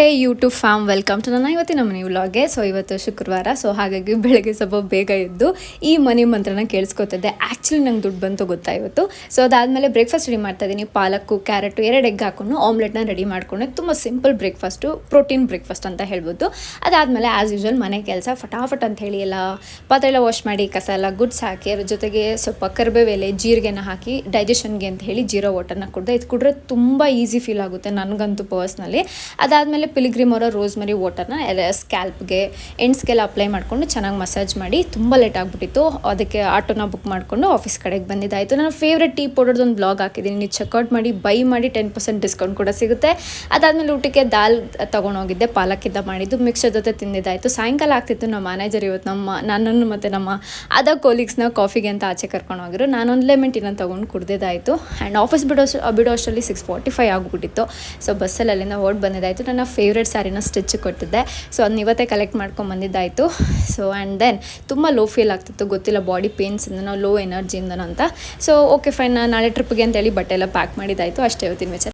Hey YouTube fam welcome to ನನ್ನ ಇವತ್ತಿನ ಮನೆ ವ್ಲಾಗ್ಗೆ ಸೊ ಇವತ್ತು ಶುಕ್ರವಾರ. ಸೊ ಹಾಗಾಗಿ ಬೆಳಗ್ಗೆ ಸ್ವಲ್ಪ ಬೇಗ ಎದ್ದು ಈ ಮನೆ ಮಂತ್ರನ ಕೇಳಿಸ್ಕೊತಿದ್ದೆ. ಆ್ಯಕ್ಚುಲಿ ನಂಗೆ ದುಡ್ಡು ಬಂತು ಗೊತ್ತಾ ಇವತ್ತು? ಸೊ ಅದಾದಮೇಲೆ ಬ್ರೇಕ್ಫಾಸ್ಟ್ ರೆಡಿ ಮಾಡ್ತಾ ಇದ್ದೀನಿ ಪಾಲಕ್ಕು, ಕ್ಯಾರೆಟು, ಎರಡು ಎಗ್ ಹಾಕೊಂಡು ಆಮ್ಲೆಟ್ನ ರೆಡಿ ಮಾಡ್ಕೊಂಡೆ ತುಂಬ ಸಿಂಪಲ್ ಬ್ರೇಕ್ಫಾಸ್ಟು ಪ್ರೋಟೀನ್ ಬ್ರೇಕ್ಫಾಸ್ಟ್ ಅಂತ ಹೇಳ್ಬೋದು. ಅದಾದಮೇಲೆ ಆ್ಯಸ್ ಯೂಶ್ವಲ್ ಮನೆ ಕೆಲಸ ಫಟಾಫಟ್ ಅಂತ ಹೇಳಿ ಎಲ್ಲ ಪಾತ್ರೆ ಎಲ್ಲ ವಾಶ್ ಮಾಡಿ, ಕಸ ಎಲ್ಲ ಗುಡ್ಸ್ ಹಾಕಿ, ಅದ್ರ ಜೊತೆಗೆ ಸ್ವಲ್ಪ ಕರ್ಬೇವೆಲೆ, ಜೀರಿಗೆನ ಹಾಕಿ ಡೈಜೆಷನ್ಗೆ ಅಂತ ಹೇಳಿ ಜೀರೋ ವಾಟರ್ನ ಕುಡ್ದೆ, ಇದು ಕುಡ್ರೆ ತುಂಬ ಈಸಿ ಫೀಲ್ ಆಗುತ್ತೆ ನನಗಂತೂ ಪರ್ಸ್ನಲಿ ಅದಾದಮೇಲೆ ಪಿಲಿಗ್ರಿಮ್ ಅವರ ರೋಸ್ಮರಿ ವಾಟರ್ನ ಎಲ್ಲ ಸ್ಕ್ಯಾಲ್ಪ್ಗೆ ಎಂಡ್ಸ್ಗೆಲ್ಲ ಅಪ್ಲೈ ಮಾಡಿಕೊಂಡು ಚೆನ್ನಾಗಿ ಮಸಾಜ್ ಮಾಡಿ ತುಂಬ ಲೇಟ್ ಆಗಿಬಿಟ್ಟಿತ್ತು. ಅದಕ್ಕೆ ಆಟೋನ ಬುಕ್ ಮಾಡಿಕೊಂಡು ಆಫೀಸ್ ಕಡೆಗೆ ಬಂದಿದ್ದಾಯಿತು. ನನ್ನ ಫೇವ್ರೇಟ್ ಟೀ ಪೌಡರ್ದು ಒಂದು ಬ್ಲಾಗ್ ಹಾಕಿದ್ದೀನಿ ನೀವು ಚೆಕ್ಔಟ್ ಮಾಡಿ ಬೈ ಮಾಡಿ ಟೆನ್ ಪರ್ಸೆಂಟ್ ಡಿಸ್ಕೌಂಟ್ ಕೂಡ ಸಿಗುತ್ತೆ. ಅದಾದಮೇಲೆ ಊಟಕ್ಕೆ ದಾಲ್ ತೊಗೊಂಡೋಗಿದ್ದೆ ಪಾಲಕ್ಕಿಂದ ಮಾಡಿದ್ದು ಮಿಕ್ಸರ್ ಜೊತೆ ತಿಂದಿದ್ದಾಯಿತು. ಸಾಯಂಕಾಲ ಆಗ್ತಿತ್ತು ನಮ್ಮ ಮ್ಯಾನೇಜರ್ ಇವತ್ತು ನಮ್ಮ, ನನ್ನನ್ನು ಮತ್ತು ನಮ್ಮ ಅದ ಕೊಲೀಗ್ಸ್ನ ಕಾಫಿಗೆ ಅಂತ ಆಚೆ ಕರ್ಕೊಂಡು ಹೋಗಿರು ನಾನೊಂದು ಲೆಮನ್ ಟೀನ ತೊಗೊಂಡು ಕುಡ್ದಿದ್ದಾಯಿತು. ಆ್ಯಂಡ್ ಆಫೀಸ್ ಬಿಡೋ ಬಿಡೋ ಅಷ್ಟರಲ್ಲಿ ಸಿಕ್ಸ್ ಫಾರ್ಟಿ ಫೈವ್ ಆಗಿಬಿಟ್ಟಿತ್ತು. ಸೊ ಬಸ್ಸಲ್ಲಿ ಅಲ್ಲಿಂದ ಓಡ್ ಬಂದಿದ್ದಾಯಿತು. ನನ್ನ ಫೇವ್ರೆಟ್ ಸ್ಯಾರಿನ ಸ್ಟಿಚ್ ಕೊಟ್ಟಿದ್ದೆ. ಸೊ ಅದನ್ನ ಇವತ್ತೇ ಕಲೆಕ್ಟ್ ಮಾಡ್ಕೊಂಡು ಬಂದಿದ್ದಾಯಿತು ಸೊ ಆ್ಯಂಡ್ ದೆನ್ ತುಂಬ ಲೋ ಫೀಲ್ ಆಗ್ತಿತ್ತು. ಗೊತ್ತಿಲ್ಲ ಬಾಡಿ ಪೇನ್ಸಿಂದನೋ ಲೋ ಎನರ್ಜಿಯಿಂದನೋ ಅಂತ. ಸೊ ಓಕೆ ಫೈನ್ ನಾಳೆ ಟ್ರಿಪ್ಗೆ ಅಂತೇಳಿ ಬಟ್ಟೆ ಎಲ್ಲ ಪ್ಯಾಕ್ ಮಾಡಿದ್ದಾಯಿತು. ಅಷ್ಟೇ ಇವತ್ತಿನ ವಿಚಾರ.